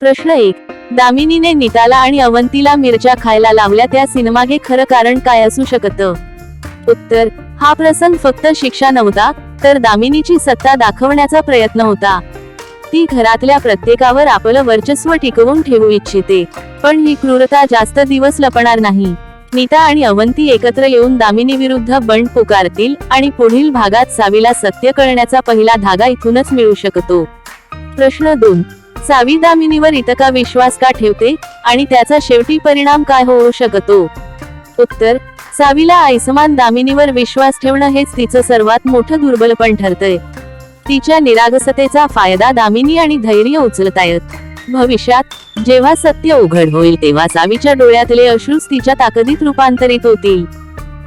प्रश्न एक. दामिनीने नीताला आणि अवंतीला मिरच्या खायला लावल्या त्या सिनेमागे खरं कारण काय असू शकतं? उत्तर. हा प्रसंग फक्त शिक्षा नव्हता तर दामिनीची सत्ता दाखवण्याचा प्रयत्न होता. ती घरातल्या प्रत्येकावर आपलं वर्चस्व टिकवून ठेवू इच्छिते. पण ही क्रूरता जास्त दिवस लपणार नाही. नीता आणि अवंती एकत्र येऊन दामिनी विरुद्ध बंड पुकारतील आणि पुढील भागात सावीला सत्य करण्याचा पहिला धागा इथूनच मिळू शकतो. प्रश्न दोन. सावी दामिनीवर इतका विश्वास का ठेवते आणि त्याचा शेवटी परिणाम काय होऊ शकतो उत्तर सावीला आयसमान दामिनीवर विश्वास ठेवणं हेच तिचं सर्वात मोठं दुर्बलपण ठरतंय तिच्या निरागसतेचा फायदा दामिनी आणि धैर्य उचलतायत भविष्यात जेव्हा सत्य उघड होईल तेव्हा सावीच्या डोळ्यातले अश्रूच तिच्या ताकदीत रूपांतरित होतील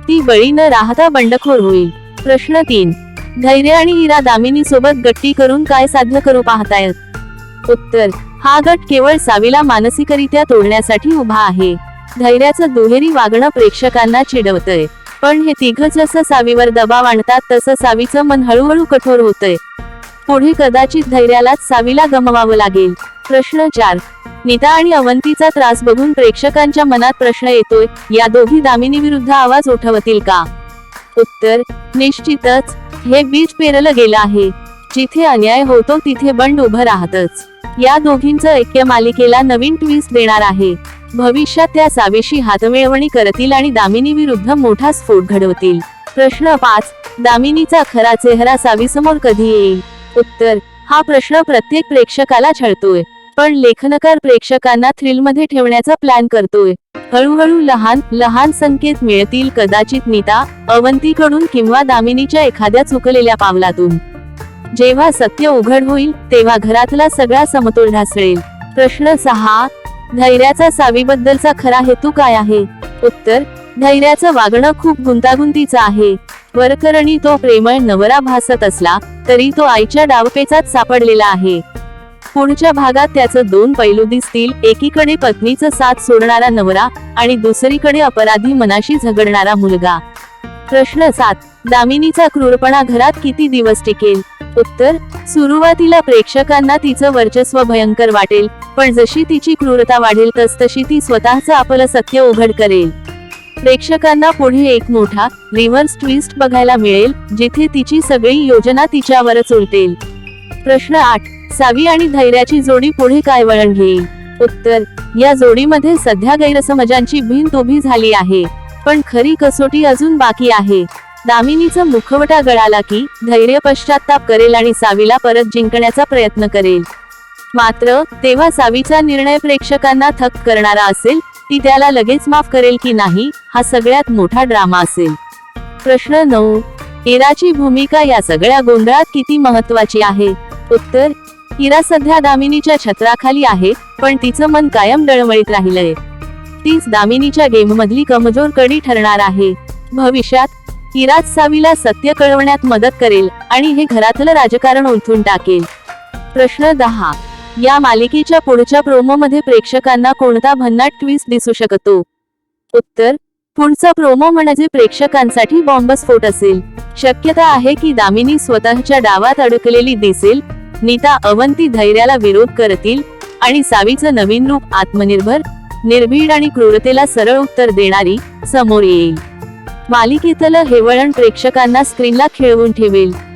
ती बळी न राहता बंडखोर होईल प्रश्न तीन धैर्य आणि हिरा दामिनी सोबत गट्टी करून काय साध्य करू पाहतायत उत्तर हा गट केवळ सावीला मानसिकरित्या तोडण्यासाठी उभा आहे. धैर्याचं दुहेरी वागणं प्रेक्षकांना चिडवतंय. पण हे तिघ जसं सावीवर दबाव आणतात तसं सावीचं मन हळूहळू कठोर होतंय. पुढे कदाचित धैर्यालाच सावीला गमवावं लागेल. प्रश्न चार. नीता आणि अवंतीचा त्रास बघून प्रेक्षकांच्या मनात प्रश्न येतोय या दोघी दामिनी विरुद्ध आवाज उठवतील का? उत्तर निश्चितच. हे बीज पेरलं गेलं आहे. जिथे अन्याय होतो तिथे बंड उभं राहतच. या दोघींचं ऐक्य मालिकेला नवीन ट्विस्ट देणार आहे. भविष्यात त्या सावेशी हातमिळवणी करतील आणि दामिनी विरुद्ध मोठा स्फोट घडवतील. प्रश्न पाच दामिनीचा खरा चेहरा सावीसमोर कधी येईल? उत्तर हा प्रश्न प्रत्येक प्रेक्षकाला छळतोय. पण लेखनकार प्रेक्षकांना थ्रिलमध्ये ठेवण्याचा प्लॅन करतोय. हळूहळू लहान लहान संकेत मिळतील कदाचित नीता अवंतीकडून किंवा दामिनीच्या एखाद्या चुकलेल्या पावलातून. जेव्हा सत्य उघड होईल तेव्हा घरातला सगळा समतोल ढासळेल. प्रश्न सहा धैर्याचा सावीबद्दलचा खरा हेतू काय आहे? उत्तर धैर्याचं वागणं खूप गुंतागुंतीचं आहे. वरकरणी तो प्रेमळ नवरा भासत असला तरी तो आईच्या डावपेचात सापडलेला आहे. पुढच्या भागात त्याचं दोन पैलू दिसतील एकीकडे पत्नीचं साथ सोडणारा नवरा आणि दुसरीकडे अपराधी मनाशी झगडणारा मुलगा. प्रश्न सात. दामिनीचा क्रूरपणा घरात किती दिवस टिकेल? उत्तर सुरुवातीला प्रेक्षकांना तिचं वर्चस्व भयंकर वाटेल पण जशी तिची क्रूरता वाढेल तसतशी ती स्वतःचं आपलं सत्य उघड करेल. प्रेक्षकांना पुढे एक मोठा रिव्हर्स ट्विस्ट बघायला मिळेल जिथे तिची सगळी योजना तिच्यावरच उलटेल प्रश्न आठ. सावी आणि धैर्याची जोडी पुढे काय वळण घेईल? उत्तर या जोडीमध्ये सध्या गैरसमजांची भिंत उभी झाली आहे. पण खरी कसोटी अजून बाकी आहे. दामिनीचं मुखवटा गळाला की धैर्य पश्चाताप करेल आणि सावीला परत जिंकण्याचा प्रयत्न करेल. मात्र तेव्हा सावीचा निर्णय प्रेक्षकांना थक करणारा असेल ती त्याला लगेच माफ करेल की नाही हा सगळ्यात मोठा ड्रामा असेल. प्रश्न नऊ. इराची भूमिका या सगळ्या गोंधळात किती महत्वाची आहे? उत्तर. इरा सध्या दामिनीच्या छत्राखाली आहे पण तिचं मन कायम डळमळीत राहिलंय. तीच दामिनीच्या गेममधली कमजोर कडी ठरणार आहे. भविष्यात इराज सावीला सत्य कळवण्यात मदत करेल आणि हे घरातलं राजकारण उलथून टाकेल. प्रश्न दहा. या मालिकेच्या पुढच्या प्रोमोमध्ये प्रेक्षकांना कोणता भन्नाट ट्विस्ट दिसू शकतो? उत्तर पुढचा प्रोमो म्हणजे प्रेक्षकांसाठी बॉम्बस्फोट असेल. शक्यता आहे की दामिनी स्वतःच्या डावात अडकलेली दिसेल नीता अवंती धैर्याला विरोध करतील आणि सावीचं नवीन रूप आत्मनिर्भर निर्भीड आणि क्रूरतेला सरळ उत्तर देणारी समोर येईल. मालिकेतलं हे वळण प्रेक्षकांना स्क्रीनला खेळवून ठेवेल.